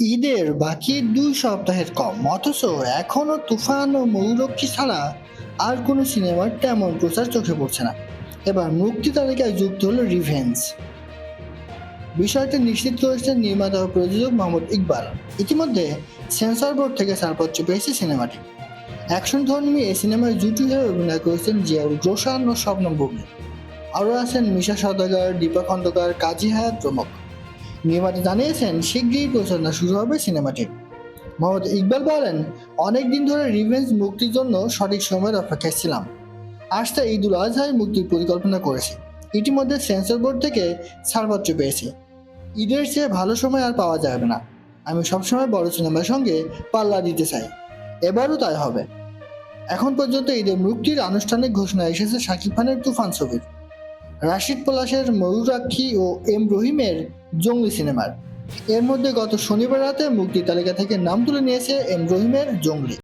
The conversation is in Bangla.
ঈদের বাকি দুই সপ্তাহের কম, অথচ এখনও তুফান ও ময়ূরক্ষী ছাড়া আর কোনো সিনেমার তেমন প্রচার চোখে পড়ছে না। এবার মুক্তি তালিকায় যুক্ত হলো রিভেঞ্জ বিষয়টি নিশ্চিত করেছেন নির্মাতা ও প্রযোজক মোহাম্মদ ইকবাল। ইতিমধ্যে সেন্সর বোর্ড থেকে ছাড়পত্র পেয়েছে সিনেমাটি। অ্যাকশন ধর্মী এই সিনেমায় জুটি হয়ে অভিনয় করেছেন জিয়াউল রোশান ও বুবলি আরও আছেন মিশা সওদাগর দীপা খন্দকার কাজী হায়াত প্রমুখ। নির্মাতা জানিয়েছেন শীঘ্রই প্রচারণা শুরু হবে সিনেমাটির মোহাম্মদ ইকবাল বলেন অনেক দিন ধরে রিভেঞ্জ মুক্তির জন্য সঠিক সময়ের অপেক্ষায় ছিলাম। আসতে ঈদুল আজহায় মুক্তির পরিকল্পনা করেছি। ইতিমধ্যে সেন্সর বোর্ড থেকে ছাড়পত্র পেয়েছি। ঈদের চেয়ে ভালো সময় আর পাওয়া যাবে না। আমি সবসময় বড় সিনেমার সঙ্গে পাল্লা দিতে চাই। এবারও তাই হবে। এখন পর্যন্ত ঈদের মুক্তির আনুষ্ঠানিক ঘোষণা এসেছে শাকিব খানের তুফান ছবির। রাশিদ পলাশের ময়ূরাক্ষী ও এম রহিমের জঙ্গলি সিনেমার। এর মধ্যে গত শনিবার রাতে মুক্তি তালিকা থেকে নাম তুলে নিয়েছে এম রহিমের জঙ্গলি।